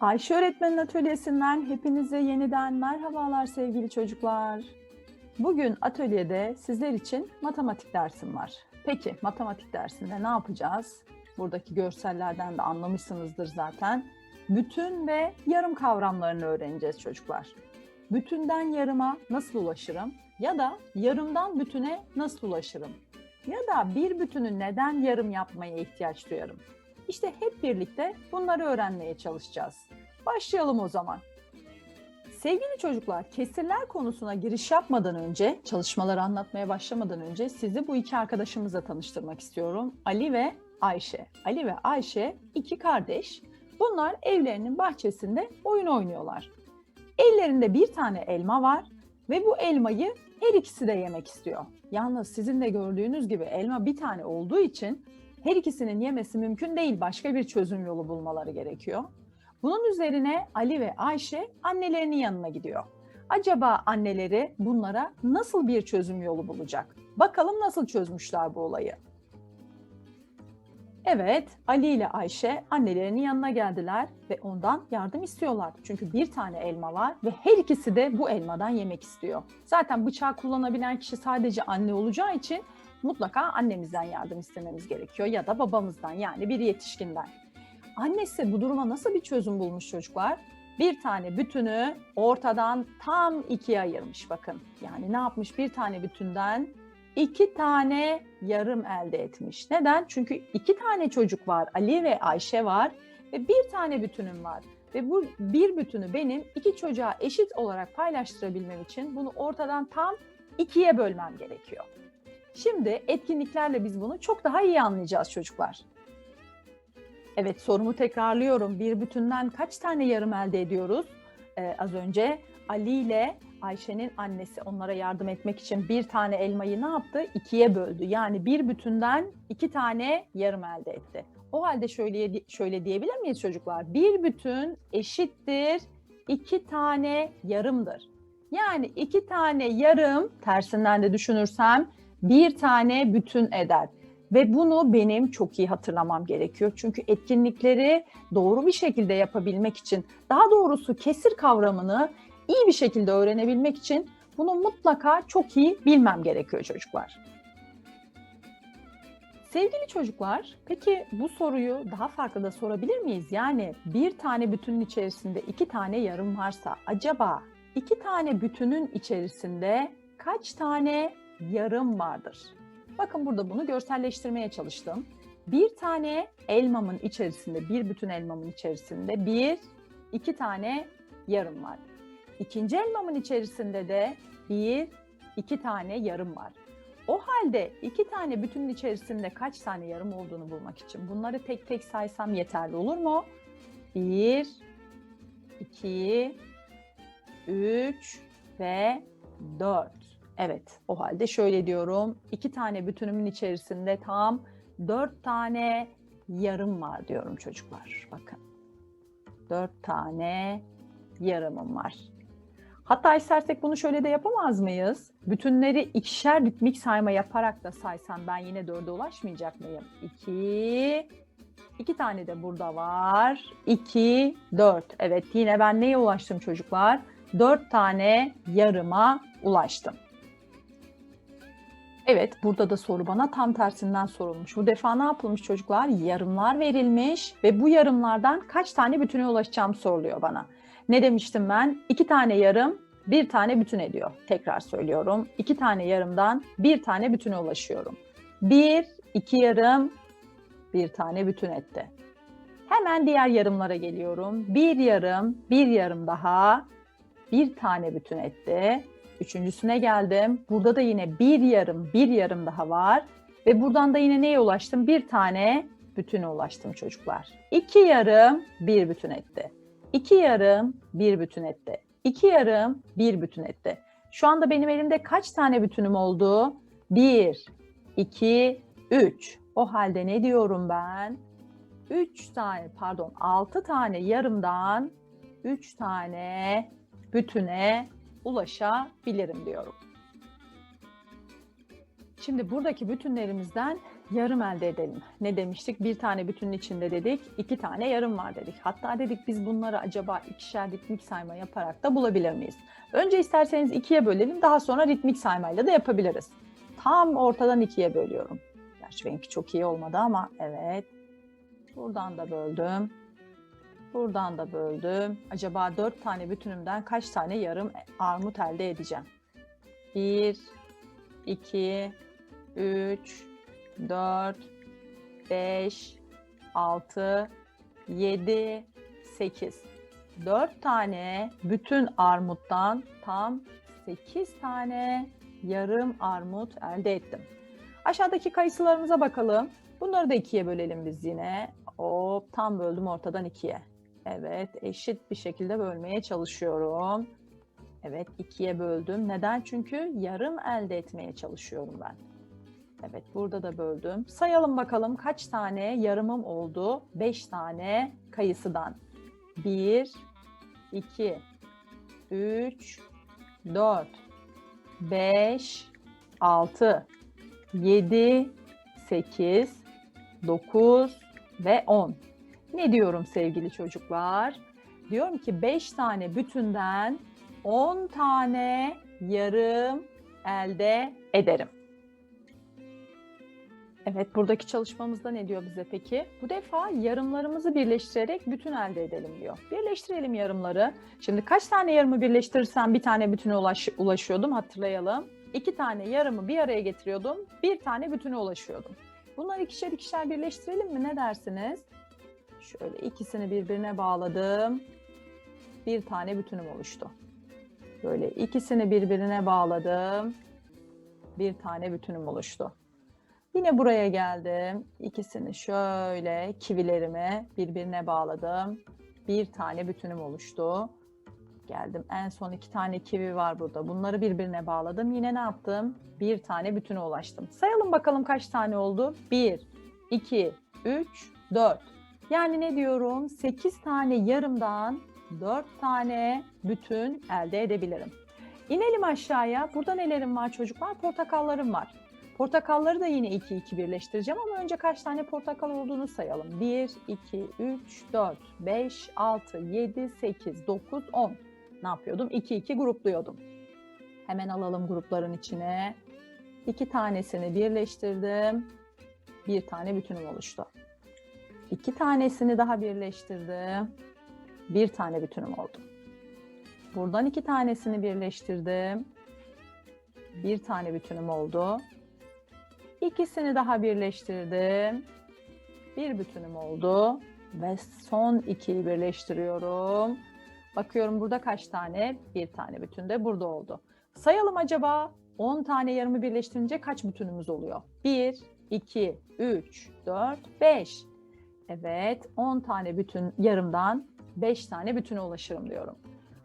Ayşe Öğretmenin Atölyesi'nden hepinize yeniden merhabalar sevgili çocuklar. Bugün atölyede sizler için matematik dersim var. Peki matematik dersinde ne yapacağız? Buradaki görsellerden de anlamışsınızdır zaten. Bütün ve yarım kavramlarını öğreneceğiz çocuklar. Bütünden yarıma nasıl ulaşırım? Ya da yarımdan bütüne nasıl ulaşırım? Ya da bir bütünü neden yarım yapmaya ihtiyaç duyarım? İşte hep birlikte bunları öğrenmeye çalışacağız. Başlayalım o zaman. Sevgili çocuklar, kesirler konusuna giriş yapmadan önce, çalışmaları anlatmaya başlamadan önce sizi bu iki arkadaşımızla tanıştırmak istiyorum. Ali ve Ayşe. Ali ve Ayşe iki kardeş. Bunlar evlerinin bahçesinde oyun oynuyorlar. Ellerinde bir tane elma var ve bu elmayı her ikisi de yemek istiyor. Yalnız sizin de gördüğünüz gibi elma bir tane olduğu için her ikisinin yemesi mümkün değil. Başka bir çözüm yolu bulmaları gerekiyor. Bunun üzerine Ali ve Ayşe annelerinin yanına gidiyor. Acaba anneleri bunlara nasıl bir çözüm yolu bulacak? Bakalım nasıl çözmüşler bu olayı. Evet, Ali ile Ayşe annelerinin yanına geldiler ve ondan yardım istiyorlar. Çünkü bir tane elma var ve her ikisi de bu elmadan yemek istiyor. Zaten bıçağı kullanabilen kişi sadece anne olacağı için mutlaka annemizden yardım istememiz gerekiyor ya da babamızdan yani bir yetişkinden. Annesi bu duruma nasıl bir çözüm bulmuş çocuklar? Bir tane bütünü ortadan tam ikiye ayırmış bakın. Yani ne yapmış? Bir tane bütünden iki tane yarım elde etmiş. Neden? Çünkü iki tane çocuk var. Ali ve Ayşe var ve bir tane bütünüm var. Ve bu bir bütünü benim iki çocuğa eşit olarak paylaştırabilmem için bunu ortadan tam ikiye bölmem gerekiyor. Şimdi etkinliklerle biz bunu çok daha iyi anlayacağız çocuklar. Evet sorumu tekrarlıyorum. Bir bütünden kaç tane yarım elde ediyoruz? Ee, az önce Ali ile Ayşe'nin annesi onlara yardım etmek için bir tane elmayı ne yaptı? İkiye böldü. Yani bir bütünden iki tane yarım elde etti. O halde şöyle şöyle diyebilir miyiz çocuklar? Bir bütün eşittir iki tane yarımdır. Yani iki tane yarım tersinden de düşünürsem bir tane bütün eder. Ve bunu benim çok iyi hatırlamam gerekiyor. Çünkü etkinlikleri doğru bir şekilde yapabilmek için, daha doğrusu kesir kavramını iyi bir şekilde öğrenebilmek için bunu mutlaka çok iyi bilmem gerekiyor çocuklar. Sevgili çocuklar, peki bu soruyu daha farklı da sorabilir miyiz? Yani bir tane bütünün içerisinde iki tane yarım varsa acaba iki tane bütünün içerisinde kaç tane yarım vardır? Bakın burada bunu görselleştirmeye çalıştım. Bir tane elmamın içerisinde, bir bütün elmamın içerisinde bir, iki tane yarım var. İkinci elmamın içerisinde de bir, iki tane yarım var. O halde iki tane bütünün içerisinde kaç tane yarım olduğunu bulmak için bunları tek tek saysam yeterli olur mu? Bir, iki, üç ve dört. Evet, o halde şöyle diyorum. İki tane bütünümün içerisinde tam dört tane yarım var diyorum çocuklar. Bakın. Dört tane yarımım var. Hatta istersek bunu şöyle de yapamaz mıyız? Bütünleri ikişer ritmik sayma yaparak da saysam ben yine dörde ulaşmayacak mıyım? İki, iki tane de burada var. İki, dört. Evet yine ben neye ulaştım çocuklar? Dört tane yarıma ulaştım. Evet, burada da soru bana tam tersinden sorulmuş. Bu defa ne yapılmış çocuklar? Yarımlar verilmiş ve bu yarımlardan kaç tane bütüne ulaşacağım soruluyor bana. Ne demiştim ben? İki tane yarım, bir tane bütün ediyor. Tekrar söylüyorum. İki tane yarımdan bir tane bütüne ulaşıyorum. Bir, iki yarım, bir tane bütün etti. Hemen diğer yarımlara geliyorum. Bir yarım, bir yarım daha, bir tane bütün etti. Üçüncüsüne geldim. Burada da yine bir yarım, bir yarım daha var. Ve buradan da yine neye ulaştım? Bir tane bütüne ulaştım çocuklar. İki yarım, bir bütün etti. İki yarım, bir bütün etti. İki yarım, bir bütün etti. Şu anda benim elimde kaç tane bütünüm oldu? Bir, iki, üç. O halde ne diyorum ben? Üç tane, pardon altı tane yarımdan üç tane bütüne ulaşabilirim diyorum. Şimdi buradaki bütünlerimizden yarım elde edelim. Ne demiştik? Bir tane bütünün içinde dedik, iki tane yarım var dedik. Hatta dedik biz bunları acaba ikişer ritmik sayma yaparak da bulabilir miyiz? Önce isterseniz ikiye bölelim, daha sonra ritmik saymayla da yapabiliriz. Tam ortadan ikiye bölüyorum. Gerçi benimki çok iyi olmadı ama evet. Buradan da böldüm. Buradan da böldüm. Acaba dört tane bütünümden kaç tane yarım armut elde edeceğim? Bir, iki, üç, 4, 5, 6, 7, 8. 4 tane bütün armuttan tam 8 tane yarım armut elde ettim. Aşağıdaki kayısılarımıza bakalım. Bunları da ikiye bölelim biz yine. Hop tam böldüm ortadan ikiye. Evet eşit bir şekilde bölmeye çalışıyorum. Evet ikiye böldüm. Neden? Çünkü yarım elde etmeye çalışıyorum ben. Evet burada da böldüm. Sayalım bakalım kaç tane yarımım oldu? 5 tane kayısıdan. 1, 2, 3, 4, 5, 6, 7, 8, 9 ve 10. Ne diyorum sevgili çocuklar? Diyorum ki 5 tane bütünden 10 tane yarım elde ederim. Evet, buradaki çalışmamızda ne diyor bize peki? Bu defa yarımlarımızı birleştirerek bütün elde edelim diyor. Birleştirelim yarımları. Şimdi kaç tane yarımı birleştirirsem bir tane bütüne ulaş, ulaşıyordum hatırlayalım. İki tane yarımı bir araya getiriyordum, bir tane bütüne ulaşıyordum. Bunları ikişer ikişer birleştirelim mi? Ne dersiniz? Şöyle ikisini birbirine bağladım. Bir tane bütünüm oluştu. Böyle ikisini birbirine bağladım. Bir tane bütünüm oluştu. Yine buraya geldim. İkisini şöyle kivilerimi birbirine bağladım. Bir tane bütünüm oluştu. Geldim. En son iki tane kivi var burada. Bunları birbirine bağladım. Yine ne yaptım? Bir tane bütüne ulaştım. Sayalım bakalım kaç tane oldu? Bir, iki, üç, dört. Yani ne diyorum? Sekiz tane yarımdan dört tane bütün elde edebilirim. İnelim aşağıya. Burada nelerim var çocuklar? Portakallarım var. Portakalları da yine 2 2 birleştireceğim ama önce kaç tane portakal olduğunu sayalım. 1 2 3 4 5 6 7 8 9 10. Ne yapıyordum? 2 2 grupluyordum. Hemen alalım grupların içine. 2 tanesini birleştirdim. Bir tane bütünüm oluştu. 2 tanesini daha birleştirdim. Bir tane bütünüm oldu. Buradan iki tanesini birleştirdim. Bir tane bütünüm oldu. İkisini daha birleştirdim. Bir bütünüm oldu. Ve son ikiyi birleştiriyorum. Bakıyorum burada kaç tane? Bir tane bütün de burada oldu. Sayalım acaba 10 tane yarımı birleştirince kaç bütünümüz oluyor? 1, 2, 3, 4, 5. Evet 10 tane bütün yarımdan 5 tane bütüne ulaşırım diyorum.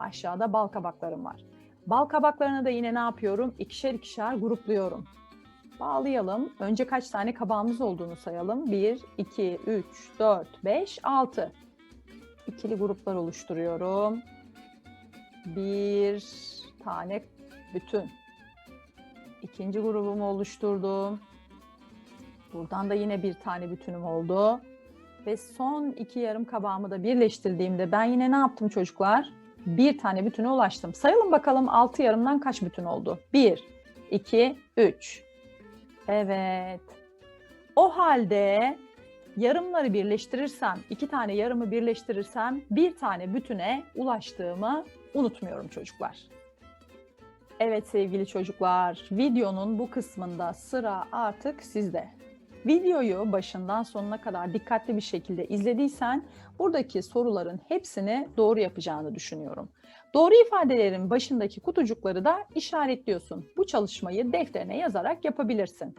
Aşağıda bal kabaklarım var. Bal kabaklarını da yine ne yapıyorum? İkişer ikişer grupluyorum. Bağlayalım. Önce kaç tane kabağımız olduğunu sayalım. 1, 2, 3, 4, 5, 6. İkili gruplar oluşturuyorum. Bir tane bütün. İkinci grubumu oluşturdum. Buradan da yine bir tane bütünüm oldu. Ve son iki yarım kabağımı da birleştirdiğimde ben yine ne yaptım çocuklar? Bir tane bütüne ulaştım. Sayalım bakalım altı yarımdan kaç bütün oldu? 1, 2, 3. Evet. O halde yarımları birleştirirsem, iki tane yarımı birleştirirsem bir tane bütüne ulaştığımı unutmuyorum çocuklar. Evet sevgili çocuklar, videonun bu kısmında sıra artık sizde. Videoyu başından sonuna kadar dikkatli bir şekilde izlediysen buradaki soruların hepsini doğru yapacağını düşünüyorum. Doğru ifadelerin başındaki kutucukları da işaretliyorsun. Bu çalışmayı defterine yazarak yapabilirsin.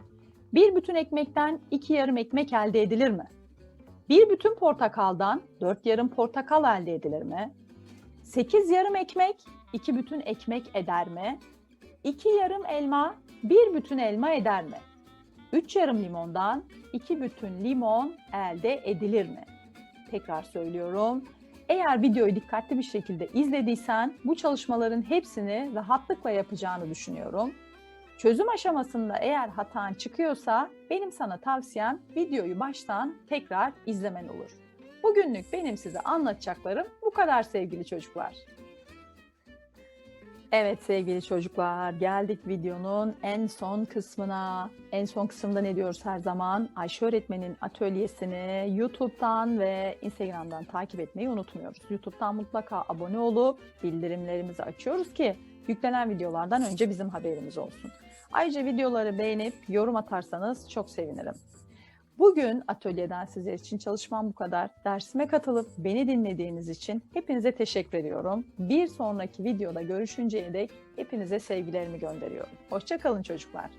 Bir bütün ekmekten iki yarım ekmek elde edilir mi? Bir bütün portakaldan dört yarım portakal elde edilir mi? Sekiz yarım ekmek iki bütün ekmek eder mi? İki yarım elma bir bütün elma eder mi? Üç yarım limondan iki bütün limon elde edilir mi? Tekrar söylüyorum. Eğer videoyu dikkatli bir şekilde izlediysen bu çalışmaların hepsini rahatlıkla yapacağını düşünüyorum. Çözüm aşamasında eğer hatan çıkıyorsa benim sana tavsiyem videoyu baştan tekrar izlemen olur. Bugünlük benim size anlatacaklarım bu kadar sevgili çocuklar. Evet sevgili çocuklar geldik videonun en son kısmına. En son kısımda ne diyoruz her zaman? Ayşe öğretmenin atölyesini YouTube'dan ve Instagram'dan takip etmeyi unutmuyoruz. YouTube'dan mutlaka abone olup bildirimlerimizi açıyoruz ki yüklenen videolardan önce bizim haberimiz olsun. Ayrıca videoları beğenip yorum atarsanız çok sevinirim. Bugün atölyeden sizler için çalışmam bu kadar. Dersime katılıp beni dinlediğiniz için hepinize teşekkür ediyorum. Bir sonraki videoda görüşünceye dek hepinize sevgilerimi gönderiyorum. Hoşçakalın çocuklar.